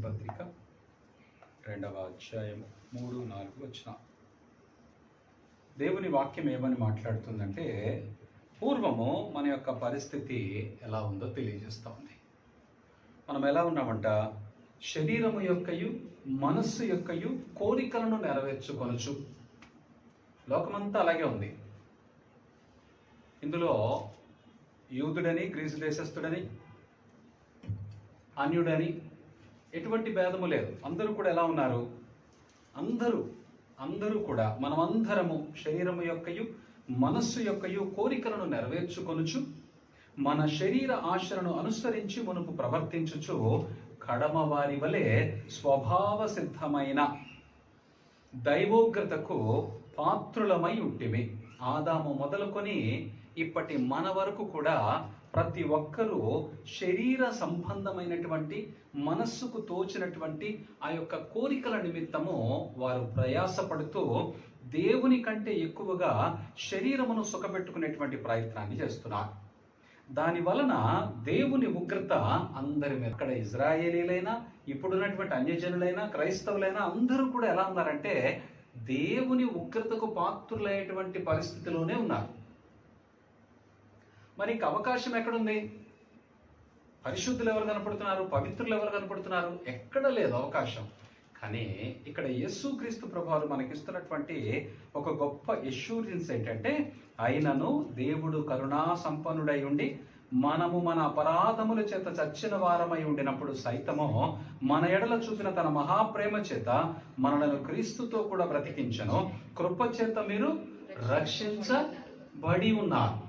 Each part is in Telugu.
పత్రిక రెండవ అధ్యాయం మూడు నాలుగు వచ్చిన. దేవుని వాక్యం ఏమని మాట్లాడుతుందంటే పూర్వము మన యొక్క పరిస్థితి ఎలా ఉందో తెలియజేస్తూ ఉంది మనం ఎలా ఉన్నామంట? శరీరము యొక్కయు మనస్సు యొక్కయు కోరికలను నెరవేర్చుకొనచ్చు లోకమంతా అలాగే ఉంది. ఇందులో యూదుడని గ్రీసు దేశస్థుడని అన్యుడని ఎటువంటి భేదము లేదు. అందరూ కూడా ఎలా ఉన్నారు? అందరూ అందరూ కూడా మనమందరము శరీరము యొక్కయు మనస్సు యొక్కయు కోరికలను నెరవేర్చుకొనుచు మన శరీర ఆశలను అనుసరించి మునుపు ప్రవర్తించుచు కడమ వారి వలె స్వభావ సిద్ధమైన దైవోగ్రతకు పాత్రులమై ఉంటిమి. ఆదాము మొదలుకొని ఇప్పటి మన వరకు కూడా ప్రతి ఒక్కరూ శరీర సంబంధమైనటువంటి మనస్సుకు తోచినటువంటి ఆ యొక్క కోరికల నిమిత్తము వారు ప్రయాసపడుతూ దేవుని కంటే ఎక్కువగా శరీరమును సుఖపెట్టుకునేటువంటి ప్రయత్నాన్ని చేస్తున్నారు. దాని వలన దేవుని ఉగ్రత అందరి మీద. అక్కడ ఇజ్రాయేలీలైనా ఇప్పుడున్నటువంటి అన్యజనులైనా క్రైస్తవులైనా అందరూ కూడా ఎలా ఉన్నారంటే దేవుని ఉగ్రతకు పాత్రులైనటువంటి పరిస్థితిలోనే ఉన్నారు. మరి ఇంక అవకాశం ఎక్కడుంది? పరిశుద్ధులు ఎవరు కనపడుతున్నారు? పవిత్రులు ఎవరు కనపడుతున్నారు? ఎక్కడ లేదు అవకాశం. కానీ ఇక్కడ యేసుక్రీస్తు ప్రభావాలు మనకిస్తున్నటువంటి ఒక గొప్ప ఎష్యూరెన్స్ ఏంటంటే అయినను దేవుడు కరుణా సంపన్నుడై ఉండి మనము మన అపరాధముల చేత చచ్చిన వారమై ఉండినప్పుడు సైతము మన ఎడల చూపిన తన మహాప్రేమ చేత మనలను క్రీస్తుతో కూడా బ్రతికించను. కృప చేత మీరు రక్షించబడి ఉన్నారు.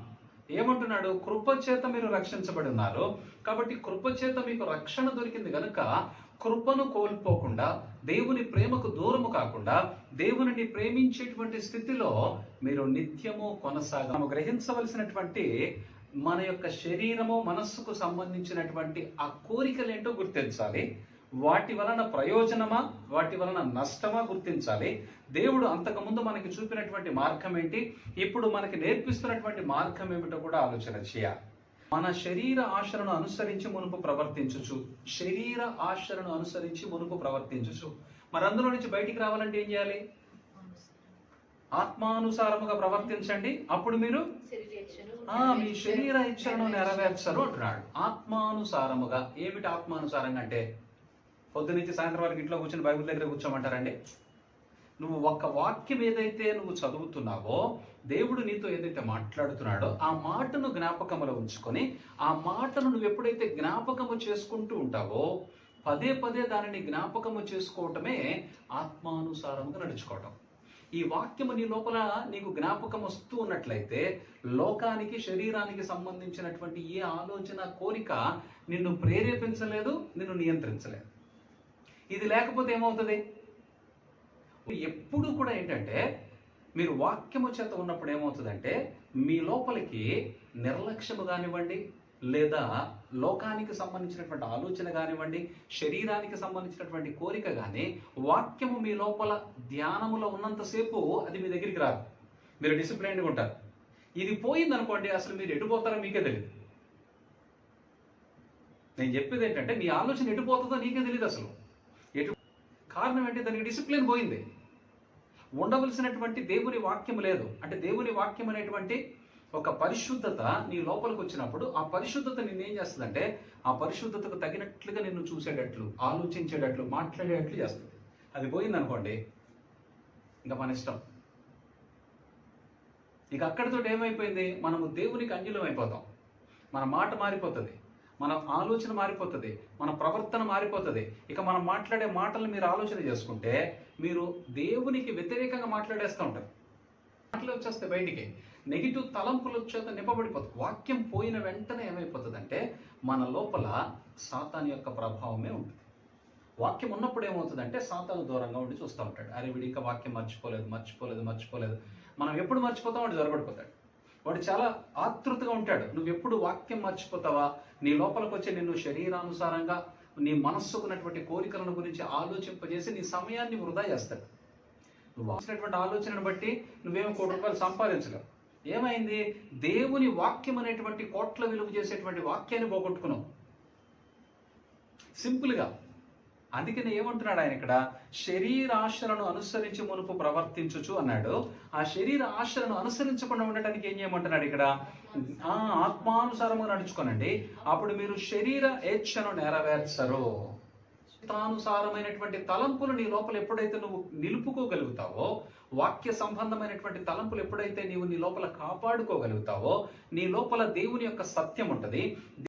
ఏమంటున్నాడు? కృప చేత మీరు రక్షించబడి ఉన్నారు. కాబట్టి కృప చేత మీకు రక్షణ దొరికింది కనుక కృపను కోల్పోకుండా దేవుని ప్రేమకు దూరము కాకుండా దేవుని ప్రేమించేటువంటి స్థితిలో మీరు నిత్యము కొనసాగ మనము గ్రహించవలసినటువంటి మన యొక్క శరీరము మనస్సుకు సంబంధించినటువంటి ఆ కోరికలు ఏంటో గుర్తించాలి. వాటి వలన ప్రయోజనమా వాటి వలన నష్టమా గుర్తించాలి. దేవుడు అంతకుముందు మనకి చూపినటువంటి మార్గం ఏంటి? ఇప్పుడు మనకి నేర్పిస్తున్నటువంటి మార్గం ఏమిటో కూడా ఆలోచన చేయాలి. మన శరీర ఆశలను అనుసరించి మునుపు ప్రవర్తించుచు శరీర ఆశలను అనుసరించి మునుపు ప్రవర్తించుచు. మరి అందులో నుంచి బయటికి రావాలంటే ఏం చేయాలి? ఆత్మానుసారముగా ప్రవర్తించండి. అప్పుడు మీరు? ఆ, మీ శరీర ఇచ్చలను నెరవేర్చరు అంటున్నాడు. ఆత్మానుసారముగా. ఏమిటి ఆత్మానుసారంగా అంటే? పొద్దునుంచి సాయంత్రం వరకు ఇంట్లో కూర్చొని బైబిల్ దగ్గర కూర్చోమంటారండి. నువ్వు ఒక్క వాక్యం ఏదైతే నువ్వు చదువుతున్నావో దేవుడు నీతో ఏదైతే మాట్లాడుతున్నాడో ఆ మాటను జ్ఞాపకములో ఉంచుకొని ఆ మాటను నువ్వు ఎప్పుడైతే జ్ఞాపకము చేసుకుంటూ ఉంటావో పదే పదే దానిని జ్ఞాపకము చేసుకోవటమే ఆత్మానుసారంగా నడుచుకోవటం. ఈ వాక్యము నీ లోపల నీకు జ్ఞాపకం వస్తూ ఉన్నట్లయితే లోకానికి శరీరానికి సంబంధించినటువంటి ఏ ఆలోచన కోరిక నిన్ను ప్రేరేపించలేదు నిన్ను నియంత్రించలేదు. ఇది లేకపోతే ఏమవుతుంది? ఎప్పుడు కూడా ఏంటంటే మీరు వాక్యము చేత ఉన్నప్పుడు ఏమవుతుందంటే మీ లోపలికి నిర్లక్ష్యము కానివ్వండి లేదా లోకానికి సంబంధించినటువంటి ఆలోచన కానివ్వండి శరీరానికి సంబంధించినటువంటి కోరిక కానీ వాక్యము మీ లోపల ధ్యానములో ఉన్నంతసేపు అది మీ దగ్గరికి రాదు. మీరు డిసిప్లైన్గా ఉంటారు. ఇది పోయిందనుకోండి అసలు మీరు ఎటుపోతారో మీకే తెలియదు నేను చెప్పేది ఏంటంటే మీ ఆలోచన ఎటు పోతుందో నీకే తెలియదు అసలు. కారణం ఏంటి? దానికి డిసిప్లిన్ పోయింది. ఉండవలసినటువంటి దేవుని వాక్యం లేదు. అంటే దేవుని వాక్యం అనేటువంటి ఒక పరిశుద్ధత నీ లోపలికి వచ్చినప్పుడు ఆ పరిశుద్ధత నిన్ను ఏం చేస్తుందంటే ఆ పరిశుద్ధతకు తగినట్లుగా నిన్ను చూసేటట్లు ఆలోచించేటట్లు మాట్లాడేటట్లు చేస్తుంది. అది పోయింది అనుకోండి ఇంకా మన ఇష్టం. ఇక అక్కడితో ఏమైపోయింది? మనము దేవునికి అంజలం అయిపోతాం. మన మాట మారిపోతుంది. మన ఆలోచన మారిపోతుంది మన ప్రవర్తన మారిపోతుంది. ఇక మనం మాట్లాడే మాటలను మీరు ఆలోచన చేసుకుంటే మీరు దేవునికి వ్యతిరేకంగా మాట్లాడేస్తూ ఉంటారు. మాటలు వచ్చేస్తాయి బయటికి. నెగిటివ్ తలంపులు వచ్చేత నింపబడిపోతుంది. వాక్యం పోయిన వెంటనే ఏమైపోతుందంటే మన లోపల సాతాన్ యొక్క ప్రభావమే ఉంటుంది. వాక్యం ఉన్నప్పుడు ఏమవుతుందంటే సాతాను దూరంగా ఉండి చూస్తూ ఉంటాడు. అరే వీడి ఇంకా వాక్యం మర్చిపోలేదు మర్చిపోలేదు మర్చిపోలేదు. మనం ఎప్పుడు మర్చిపోతాం వాడు జ్వరబడిపోతాడు వాడు చాలా ఆతృతగా ఉంటాడు. నువ్వు ఎప్పుడు వాక్యం మర్చిపోతావా? నీ లోపలికి వచ్చి నిన్ను శరీరానుసారంగా నీ మనస్సుకున్నటువంటి కోరికలను గురించి ఆలోచింపజేసి నీ సమయాన్ని వృధా చేస్తాడు. నువ్వు వచ్చినటువంటి ఆలోచనను బట్టి నువ్వేమో కోటి రూపాయలు సంపాదించలేవు. ఏమైంది? దేవుని వాక్యం అనేటువంటి కోట్ల విలువ చేసేటువంటి వాక్యాన్ని పోగొట్టుకున్నావు. సింపుల్గా. అందుకనే ఏమంటున్నాడు ఆయన ఇక్కడ? శరీరాశలను అనుసరించి మునుపు ప్రవర్తించుచు అన్నాడు. ఆ శరీర ఆశలను అనుసరించకుండా ఉండటానికి ఏం చేయమంటున్నాడు ఇక్కడ? ఆ ఆత్మానుసారము నడుచుకోనండి. అప్పుడు మీరు శరీర ఏచ్ఛను నెరవేర్చరు. చిత్తానుసారమైనటువంటి తలంపులు నీ లోపల ఎప్పుడైతే నువ్వు నిలుపుకోగలుగుతావో వాక్య సంబంధమైనటువంటి తలంపులు ఎప్పుడైతే నీవు నీ లోపల కాపాడుకోగలుగుతావో నీ లోపల దేవుని యొక్క సత్యం ఉంటుంది.